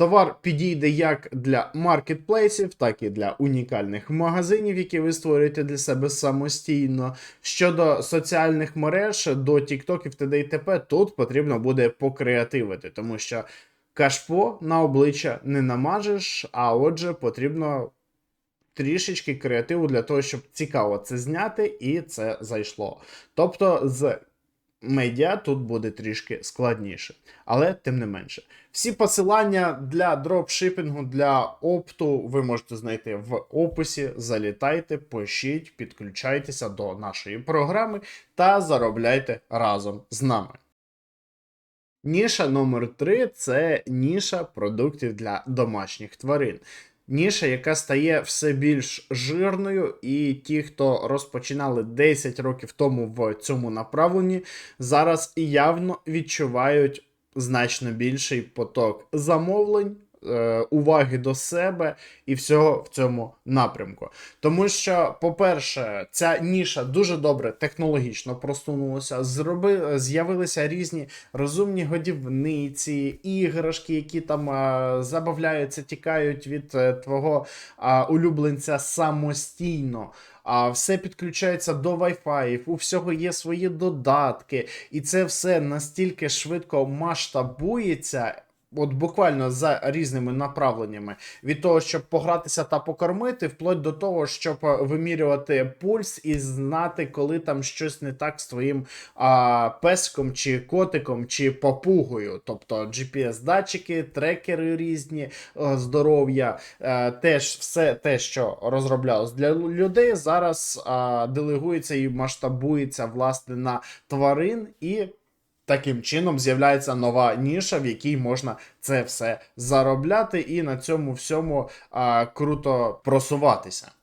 Товар підійде як для маркетплейсів, так і для унікальних магазинів, які ви створюєте для себе самостійно. Щодо соціальних мереж, до тіктоків т.д. і т.п. тут потрібно буде покреативити, тому що кашпо на обличчя не намажеш, а отже, потрібно трішечки креативу для того, щоб цікаво це зняти, і це зайшло. Тобто з медіа тут буде трішки складніше, але тим не менше. Всі посилання для дропшипінгу, для опту ви можете знайти в описі. Залітайте, пишіть, підключайтеся до нашої програми та заробляйте разом з нами. Ніша номер 3 це ніша продуктів для домашніх тварин. Ніша, яка стає все більш жирною, і ті, хто розпочинали 10 років тому в цьому направленні, зараз явно відчувають значно більший поток замовлень, уваги до себе і всього в цьому напрямку. Тому що, по-перше, ця ніша дуже добре технологічно просунулася. Зроби, з'явилися різні розумні годівниці, іграшки, які там е, забавляються, тікають від е, твого е, улюбленця самостійно. А все підключається до Wi-Fi, у всього є свої додатки, і це все настільки швидко масштабується. От буквально за різними направленнями від того, щоб погратися та покормити, вплоть до того, щоб е, вимірювати пульс і знати, коли там щось не так з твоїм а, песком, чи котиком, чи попугою. Тобто GPS-датчики, трекери різні, е, здоров'я, е, теж все те, що розроблялось для людей, зараз а, делегується і масштабується власне на тварин і. Таким чином з'являється нова ніша, в якій можна це все заробляти і на цьому всьому а, круто просуватися.